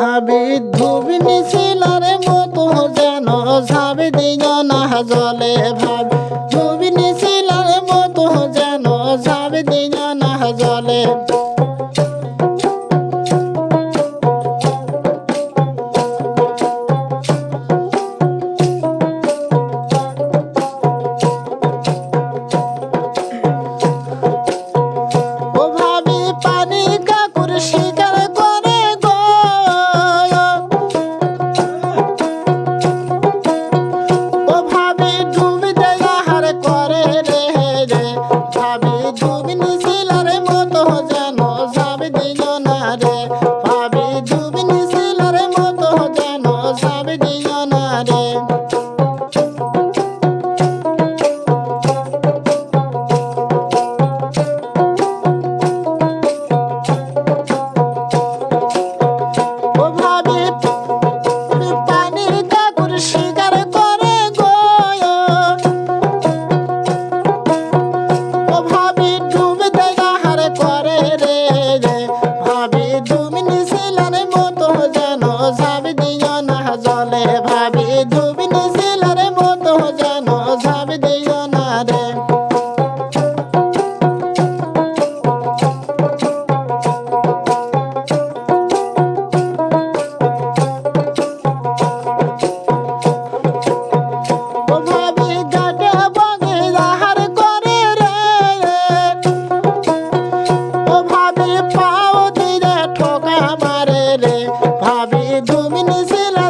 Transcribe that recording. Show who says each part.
Speaker 1: ভাবি ধুবিনি শিলার মতো যেন সাবি দিও না জলে ভাবি। Is it a